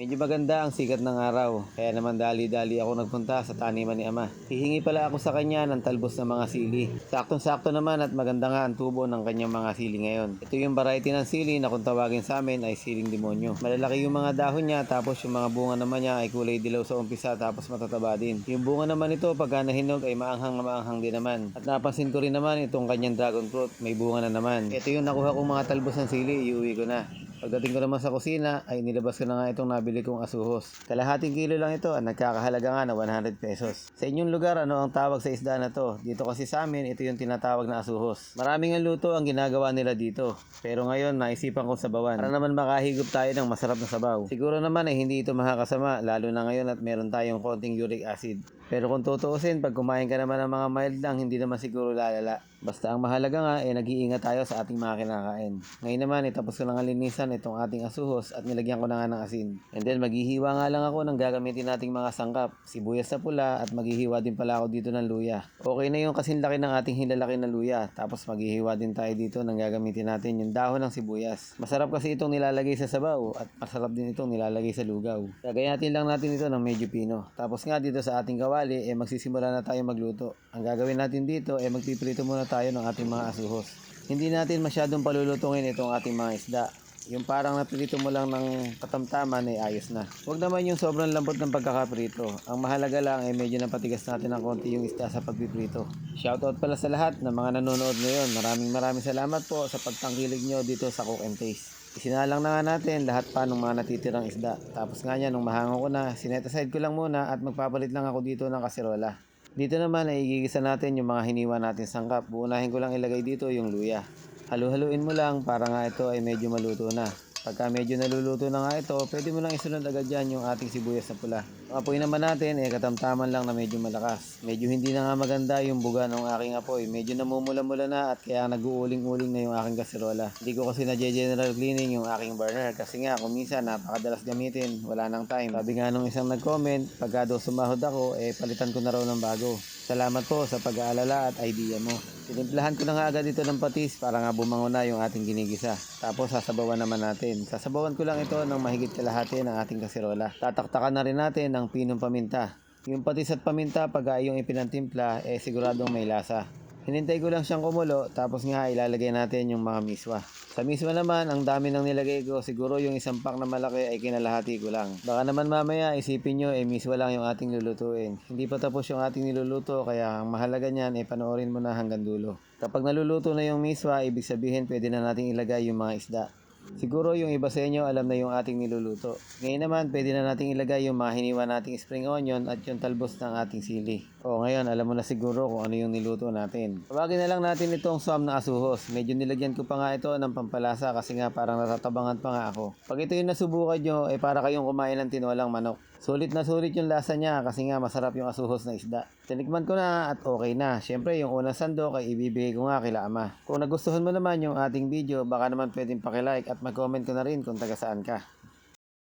Medyo maganda ang sikat ng araw, kaya naman dali-dali ako nagpunta sa taniman ni Ama. Hihingi pala ako sa kanya ng talbos ng mga sili. Saktong-sakto naman at maganda nga ang tubo ng kanyang mga sili ngayon. Ito yung variety ng sili na kung tawagin sa amin ay siling demonyo. Malalaki yung mga dahon niya tapos yung mga bunga naman niya ay kulay dilaw sa umpisa tapos matataba din. Yung bunga naman ito pagka nahinog ay maanghang na maanghang din naman. At napansin ko rin naman itong kanyang dragon fruit, may bunga na naman. Ito yung nakuha kong mga talbos ng sili, iuwi ko na. Pagdating ko naman sa kusina, ay nilabas ko na nga itong nabili kong asuhos. Kalahating kilo lang ito at nagkakahalaga nga na 100 pesos. Sa inyong lugar, ano ang tawag sa isda na to? Dito kasi sa amin, ito yung tinatawag na asuhos. Maraming ang luto ang ginagawa nila dito. Pero ngayon, naisipan kong sabawan. Para naman makahigop tayo ng masarap na sabaw. Siguro naman ay hindi ito makakasama, lalo na ngayon at meron tayong konting uric acid. Pero kung tutuusin, pag kumain ka naman ng mga mild lang, hindi naman siguro lalala. Basta ang mahalaga nga, eh nag-iingat tayo sa ating mga kinakain. Ngayon naman, itapos ko na nga linisan itong ating asuhos at nilagyan ko na nga ng asin. And then, maghihiwa nga lang ako ng gagamitin nating mga sangkap. Sibuyas na pula at maghihiwa din pala ako dito ng luya. Okay na yung kasing laki ng ating hilalaki na luya. Tapos maghihiwa din tayo dito ng gagamitin natin yung dahon ng sibuyas. Masarap kasi itong nilalagay sa sabaw at masarap din itong nilalagay sa lugaw. Gagayatin lang natin ito ng medyo pino. Tapos nga dito sa ating kawali, eh magsisimula na tayo magluto. Ang gagawin natin dito, eh magpiprito muna tayo ng ating mga asuhos. Hindi natin masyadong palulutungin itong ating mga isda. Yung parang napilito mo lang ng katamtaman ay ayos na. Huwag naman yung sobrang lambot ng pagkakaprito. Ang mahalaga lang ay medyo napatigas natin ng konti yung isda sa pagpiprito. Shoutout pala sa lahat ng mga nanonood ngayon. Maraming maraming salamat po sa pagtangkilig nyo dito sa Cook and Taste. Isinalang na nga natin lahat pa ng mga natitirang isda. Tapos nga niya, nung mahango ko na, sinet aside ko lang muna at magpapalit lang ako dito ng kaserola. Dito naman ay igigisa natin yung mga hiniwa natin sangkap. Buunahin ko lang ilagay dito yung luya. Halu-haluin mo lang para nga ito ay medyo maluto na. Pagka medyo naluluto na nga ito, pwede mo lang isunod agad dyan yung ating sibuyas na pula. Ang apoy naman natin, eh katamtaman lang na medyo malakas. Medyo hindi na nga maganda yung buga ng aking apoy. Medyo namumula-mula na at kaya nag-uuling-uling na yung aking kaserola. Hindi ko kasi na-general cleaning yung aking burner kasi nga kung minsan napakadalas gamitin, wala nang time. Sabi nga nung isang nag-comment, pagka daw sumahod ako, eh palitan ko na raw ng bago. Salamat po sa pag-aalala at idea mo. Tinimplahan ko na nga agad ito ng patis para nga bumango na yung ating ginigisa. Tapos sasabawan naman natin. Sasabawan ko lang ito ng mahigit kalahati ng ating kaserola. Tataktakan na rin natin ng pinong paminta. Yung patis at paminta pag yung ipinantimpla, eh siguradong may lasa. Hinintay ko lang siyang kumulo, tapos nga ilalagay natin yung mga miswa. Sa miswa naman, ang dami nang nilagay ko, siguro yung isang pack na malaki ay kinalahati ko lang. Baka naman mamaya isipin nyo, eh miswa lang yung ating lulutuin. Hindi pa tapos yung ating niluluto, kaya ang mahalaga niyan, eh panoorin mo na hanggang dulo. Kapag naluluto na yung miswa, ibig sabihin pwede na nating ilagay yung mga isda. Siguro yung iba sa inyo alam na yung ating niluluto. Ngayon naman, pwede na nating ilagay yung mga hiniwa nating spring onion at yung talbos ng ating sili. O ngayon, alam mo na siguro kung ano yung niluto natin. Tawagin na lang natin itong swam na asuhos. Medyo nilagyan ko pa nga ito ng pampalasa kasi nga parang natatabangan pa nga ako. Pag ito yung nasubukan nyo, eh para kayong kumain ng tinolang manok. Sulit na sulit yung lasa niya kasi nga masarap yung asuhos na isda. Tinikman ko na at okay na. Siyempre yung unang sandok ay ibibigay ko nga kila ama. Kung nagustuhan mo naman yung ating video, baka naman pwedeng pakilike at mag-comment ko na rin kung taga saan ka.